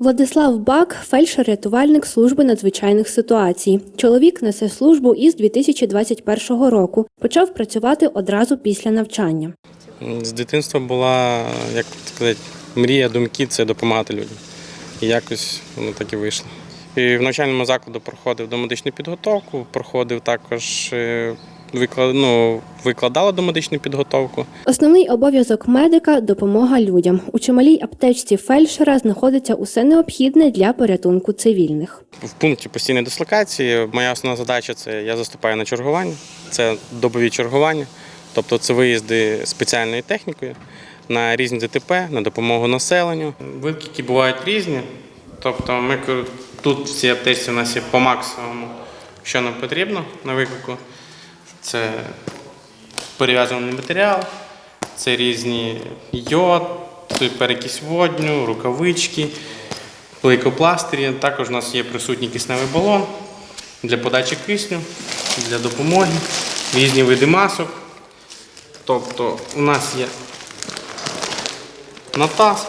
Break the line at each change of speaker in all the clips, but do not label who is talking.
Владислав Бак фельдшер-рятувальник служби надзвичайних ситуацій. Чоловік несе службу із 2021 року. Почав працювати одразу після навчання.
З дитинства була, як сказати, мрія, думки це допомагати людям. І якось воно так і вийшло. І в навчальному закладу проходив домедичну підготовку, проходив також е, ну, викладали домедичну підготовку.
Основний обов'язок медика допомога людям. У чималій аптечці фельдшера знаходиться усе необхідне для порятунку цивільних.
В пункті постійної дислокації моя основна задача це я заступаю на чергування, це добові чергування, тобто це виїзди спеціальною технікою на різні ДТП, на допомогу населенню. Виклики бувають різні. Тобто ми тут в цій аптечці у нас є по максимуму, що нам потрібно на виклику. Це перев'язаний матеріал, це різні йод, перекись водню, рукавички, лейкопластирі. Також у нас є присутній кисневий балон для подачі кисню, для допомоги, різні види масок. Тобто у нас є натаз,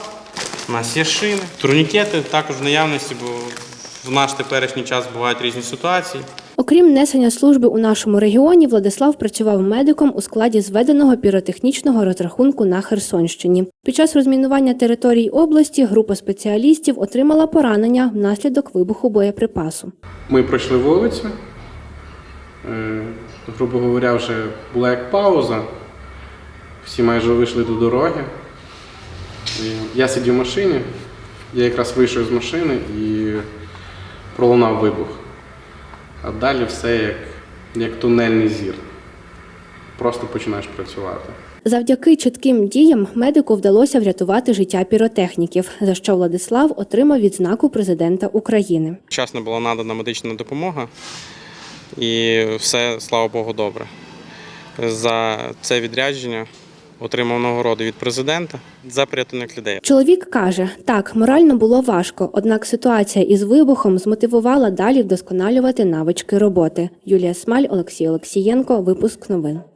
у нас є шини, турнікети також в наявності, бо в наш теперішній час бувають різні ситуації.
Окрім несення служби у нашому регіоні, Владислав працював медиком у складі зведеного піротехнічного розрахунку на Херсонщині. Під час розмінування територій області група спеціалістів отримала поранення внаслідок вибуху боєприпасу.
Ми пройшли вулицю. Е, Грубо говоря, вже була як пауза. Всі майже вийшли до дороги. Я сидів в машині, я якраз вийшов з машини і пролунав вибух. А далі все як, як тунельний зір. Просто починаєш працювати.
Завдяки чітким діям медику вдалося врятувати життя піротехніків, за що Владислав отримав відзнаку президента України.
Вчасно була надана медична допомога, і все, слава Богу, добре. За це відрядження отримав нагороду від президента за порятунок людей.
Чоловік каже, так, морально було важко, однак ситуація із вибухом змотивувала далі вдосконалювати навички роботи. Юлія Смаль, Олексій Олексієнко, випуск новин.